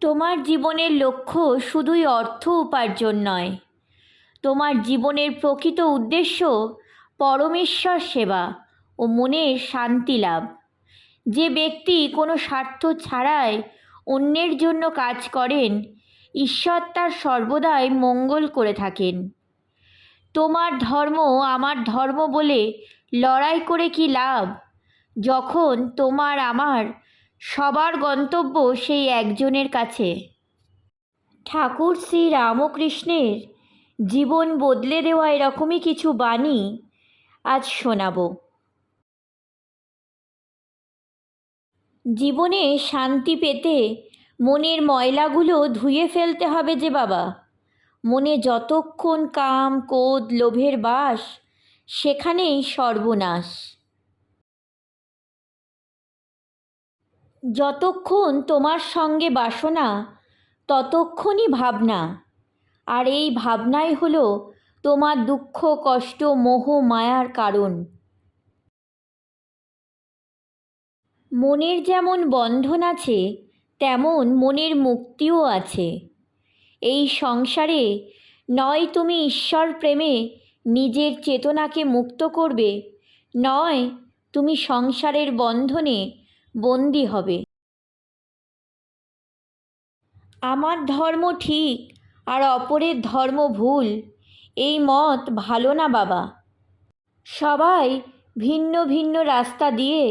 তোমার জীবনের লক্ষ্য শুধুই অর্থ উপার্জন নয়। তোমার জীবনের প্রকৃত উদ্দেশ্য পরমেশ্বর সেবা ও মনের শান্তি লাভ। যে ব্যক্তি কোনো স্বার্থ ছাড়াই অন্যের জন্য কাজ করেন, ঈশ্বর তার সর্বদাই মঙ্গল করে থাকেন। তোমার ধর্ম আমার ধর্ম বলে লড়াই করে কি লাভ? যখন তোমার আমার সবার গন্তব্য সেই একজনের কাছে। ঠাকুর শ্রী রামকৃষ্ণের জীবন বদলে দেওয়া এরকমই কিছু বাণী আজ শোনাবো। জীবনে শান্তি পেতে মনের ময়লাগুলো ধুয়ে ফেলতে হবে যে বাবা। মনে যতক্ষণ কাম কোদ লোভের বাস, সেখানেই সর্বনাশ। যতক্ষণ তোমার সঙ্গে বাসনা, ততক্ষণই ভাবনা। আর এই ভাবনাই হলো তোমার দুঃখ, কষ্ট, মোহ, মায়ার কারণ। মনের যেমন বন্ধন আছে, তেমন মনের মুক্তিও আছে। এই সংসারে নয় তুমি ঈশ্বর প্রেমে নিজের চেতনাকে মুক্ত করবে, নয় তুমি সংসারের বন্ধনে বন্দি হবে। আমার ধর্ম ঠিক আর অপরের ধর্ম ভুল। এই মত ভালো না বাবা। সবাই ভিন্ন ভিন্ন রাস্তা দিয়ে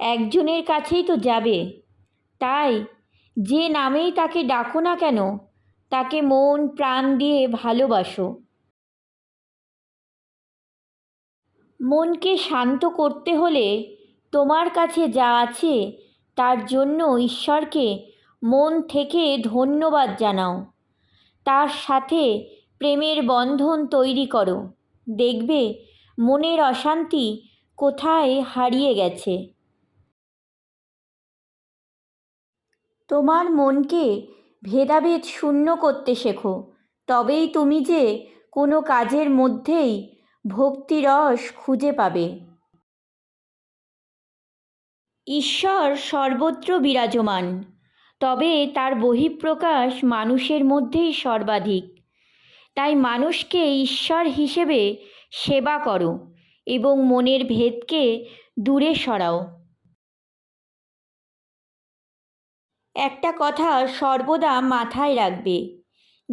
একজনের কাছেই তো যাবে। তাই যে নামেই তাকে ডাকো না কেন, তাকে মন প্রাণ দিয়ে ভালোবাসো। মনকে শান্ত করতে হলে তোমার কাছে যা আছে, তার জন্য ঈশ্বরকে মন থেকে ধন্যবাদ জানাও। তার সাথে প্রেমের বন্ধন তৈরি করো। দেখবে, মনের অশান্তি কোথায় হারিয়ে গেছে। তোমার মনকে ভেদাভেদ শূন্য করতে শেখো। তবেই তুমি যে কোনো কাজের মধ্যেই ভক্তিরস খুঁজে পাবে। ঈশ্বর সর্বত্র বিরাজমান। তবে তার বহিঃপ্রকাশ মানুষের মধ্যেই সর্বাধিক। তাই মানুষকে ঈশ্বর হিসেবে সেবা করো এবং মনের ভেদকে দূরে সরাও। একটা কথা সর্বদা মাথায় রাখবে,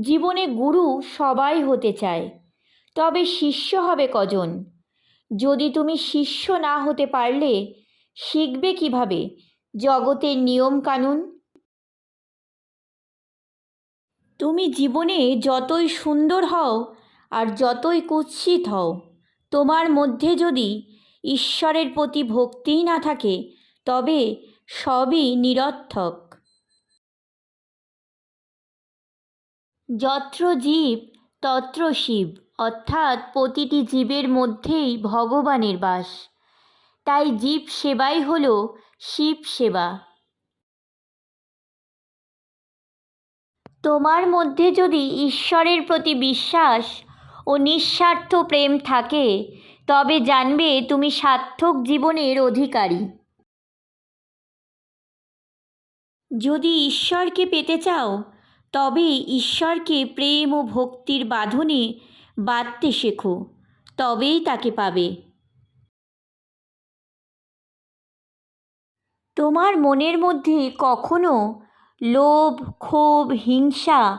জীবনে গুরু সবাই হতে চায়, তবে শিষ্য হবে কজন? যদি তুমি শিষ্য না হতে পারলে শিখবে কীভাবে? জগতের নিয়ম কানুন? তুমি জীবনে যতই সুন্দর হও আর যতই কুৎসিত হও, তোমার মধ্যে যদি ঈশ্বরের প্রতি ভক্তিই না থাকে, তবে সবই নিরর্থক। যত্র জীব, তত্র শিব, অর্থাৎ প্রতিটি জীবের মধ্যেই ভগবানের বাস। তাই জীব সেবাই হল শিব সেবা। তোমার মধ্যে যদি ঈশ্বরের প্রতি বিশ্বাস ও নিঃস্বার্থ প্রেম থাকে, তবে জানবে তুমি সার্থক জীবনের অধিকারী। যদি ঈশ্বরকে পেতে চাও, তবে ঈশ্বরকে প্রেম ও ভক্তির বাঁধনে বাঁধতে শেখো, তবেই তাকে পাবে। তোমার মনের মধ্যে কখনো লোভ, ক্ষোভ, হিংসা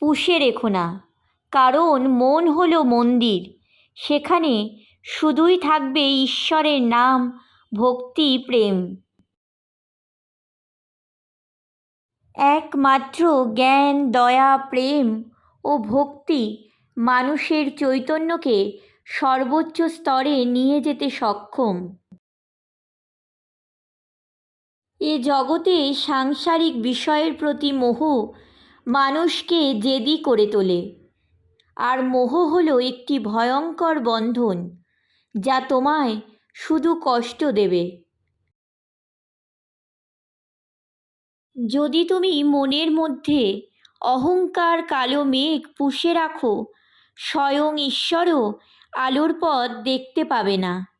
পুষে রেখো না। কারণ মন হলো মন্দির। সেখানে শুধুই থাকবে ঈশ্বরের নাম, ভক্তি, প্রেম। একমাত্র জ্ঞান, দয়া, প্রেম ও ভক্তি মানুষের চৈতন্যকে সর্বোচ্চ স্তরে নিয়ে যেতে সক্ষম। এ জগতে সাংসারিক বিষয়ের প্রতি মোহ মানুষকে জেদি করে তোলে। আর মোহ হলো একটি ভয়ঙ্কর বন্ধন যা তোমায় শুধু কষ্ট দেবে। যদি তুমি মনের মধ্যে অহংকার কালো মেঘ পুষে রাখো, স্বয়ং ঈশ্বরও আলোর পথ দেখতে পাবে না।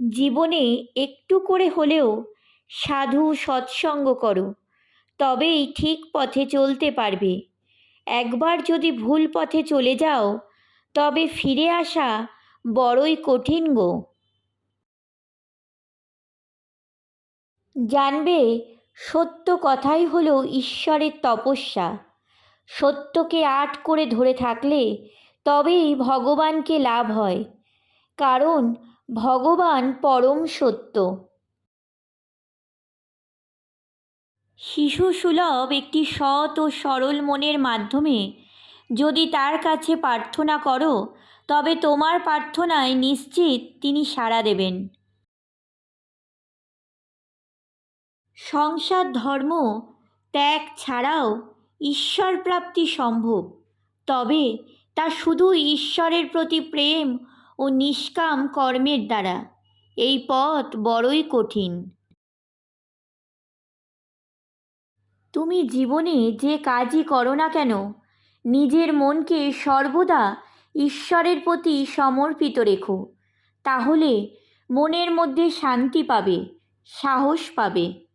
জীবনে একটু করে হলেও সাধু সৎসঙ্গ করো, তবেই ঠিক পথে চলতে পারবে। একবার যদি ভুল পথে চলে যাও, তবে ফিরে আসা বড়ই কঠিন গো। জানবে সত্য কথাই হলো ঈশ্বরের তপস্যা। সত্যকে আট করে ধরে থাকলে তবেই ভগবানকে লাভ হয়। কারণ ভগবান পরম সত্য। শিশু সুলভ একটি সৎ ও সরল মনের মাধ্যমে যদি তার কাছে প্রার্থনা করো, তবে তোমার প্রার্থনায় নিশ্চিত তিনি সাড়া দেবেন। সংসার ধর্ম ত্যাগ ছাড়াও ঈশ্বর প্রাপ্তি সম্ভব, তবে তা শুধু ঈশ্বরের প্রতি প্রেম ও নিষ্কাম কর্মের দ্বারা। এই পথ বড়ই কঠিন। তুমি জীবনে যে কাজই করো না কেন, নিজের মনকে সর্বদা ঈশ্বরের প্রতি সমর্পিত রেখো। তাহলে মনের মধ্যে শান্তি পাবে, সাহস পাবে।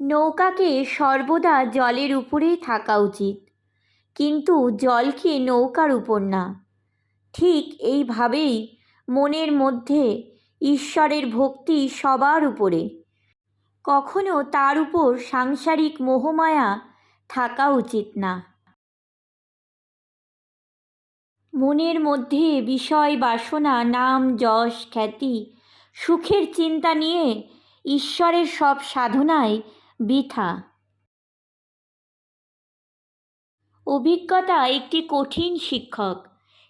নৌকাকে সর্বদা জলের উপরেই থাকা উচিত। কিন্তু জলকে নৌকার উপর না। ঠিক এইভাবেই মনের মধ্যে ঈশ্বরের ভক্তি সবার উপরে। কখনো তার উপর সাংসারিক মোহমায়া থাকা উচিত না। মনের মধ্যে বিষয় বাসনা, নাম, যশ, খ্যাতি, সুখের চিন্তা নিয়ে ঈশ্বরের সব সাধনায় বৃথা। অভিজ্ঞতা একটি কঠিন শিক্ষক।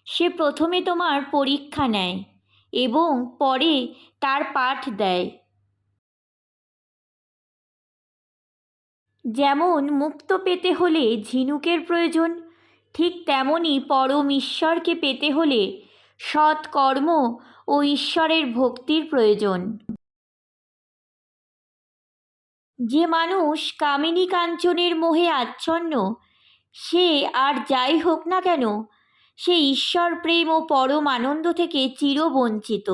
সে প্রথমে তোমার পরীক্ষা নেয় এবং পরে তার পাঠ দেয়। যেমন, মুক্ত পেতে হলে ঝিনুকের প্রয়োজন, ঠিক তেমনই পরম ঈশ্বরকে পেতে হলে সৎ কর্ম ও ঈশ্বরের ভক্তির প্রয়োজন। যে মানুষ কামিনী কাঞ্চনের মোহে আচ্ছন্ন সে আর যাই হোক না কেন, সে ঈশ্বর, প্রেম ও পরম আনন্দ থেকে চিরবঞ্চিত।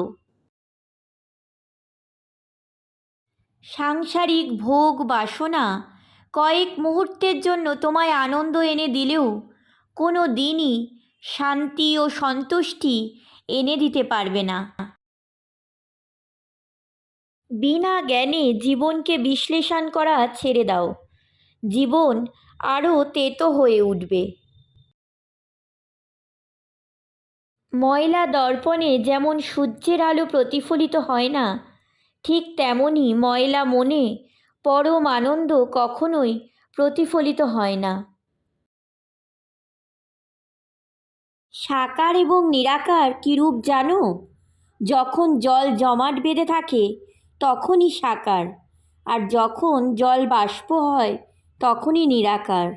সাংসারিক ভোগ বাসনা কয়েক মুহূর্তের জন্য তোমায় আনন্দ এনে দিলেও কোনো দিনই শান্তি ও সন্তুষ্টি এনে দিতে পারবে না। বিনা জ্ঞানে জীবনকে বিশ্লেষণ করা ছেড়ে দাও। জীবন আরও তেতো হয়ে উঠবে। ময়লা দর্পণে যেমন সূর্যের আলো প্রতিফলিত হয় না, ঠিক তেমনই ময়লা মনে পরম আনন্দ কখনোই প্রতিফলিত হয় না। সাকার এবং নিরাকার কীরূপ জানো? যখন জল জমাট বেঁধে থাকে, তখনই সাকার, আর যখন জল বাষ্প হয় তখনই নিরাকার।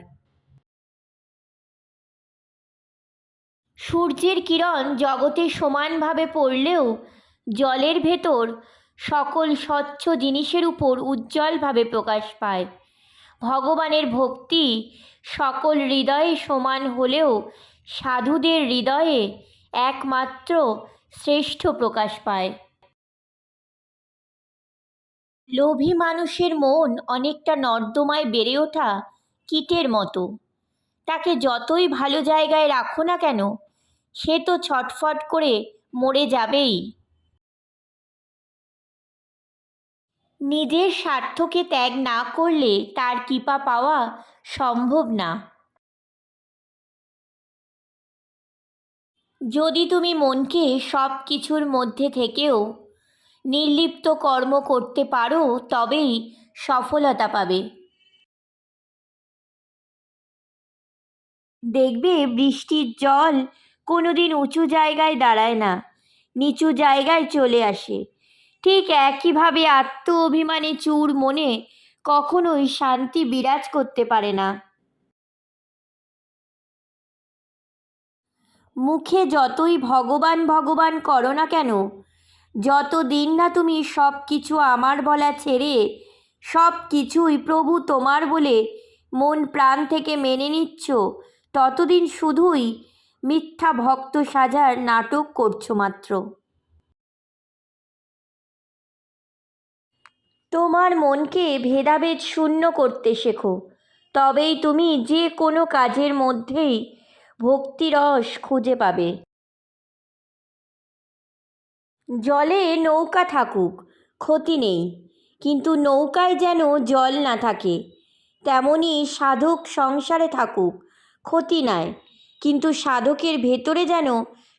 সূর্যের কিরণ জগতে সমানভাবে পড়লেও জলের ভেতর সকল স্বচ্ছ জিনিসের উপর উজ্জ্বলভাবে প্রকাশ পায়। ভগবানের ভক্তি সকল হৃদয়ে সমান হলেও সাধুদের হৃদয়ে একমাত্র শ্রেষ্ঠ প্রকাশ পায়। লোভী মানুষের মন অনেকটা নর্দমায় বেড়ে ওঠা কীটের মতো। তাকে যতই ভালো জায়গায় রাখো না কেন, সে তো ছটফট করে মরে যাবেই। নিজের স্বার্থকে ত্যাগ না করলে তার কৃপা পাওয়া সম্ভব না। যদি তুমি মনকে সব কিছুর মধ্যে থেকেও নির্লিপ্ত কর্ম করতে পারো, তবেই সফলতা পাবে। দেখবে বৃষ্টির জল কোনোদিন উঁচু জায়গায় দাঁড়ায় না, নিচু জায়গায় চলে আসে। ঠিক একইভাবে আত্ম অভিমানে চুর মনে কখনোই শান্তি বিরাজ করতে পারে না। মুখে যতই ভগবান ভগবান করো না কেন যত দিন না তুমি সব কিছু আমার বলা ছেড়ে সব কিছুই প্রভু তোমার বলে মন প্রাণ থেকে মেনে নিচ্ছ, ততদিন শুধুই মিথ্যা ভক্ত সাজার নাটক করছ মাত্র। তোমার মনকে ভেদাভেদ শূন্য করতে শেখো, তবেই তুমি যে কোনো কাজের মধ্যেই ভক্তিরস খুঁজে পাবে। জলে নৌকা থাকুক, ক্ষতি নেই। কিন্তু নৌকায় যেন জল না থাকে, তেমনি সাধক সংসারে থাকুক, ক্ষতি নাই। কিন্তু সাধকের ভেতরে যেন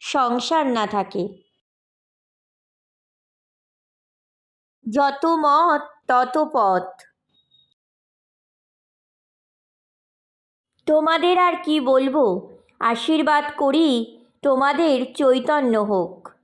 সংসার না থাকে। যত মত, তত পথ। তোমাদের আর কি বলব? আশীর্বাদ করি তোমাদের চৈতন্য হোক।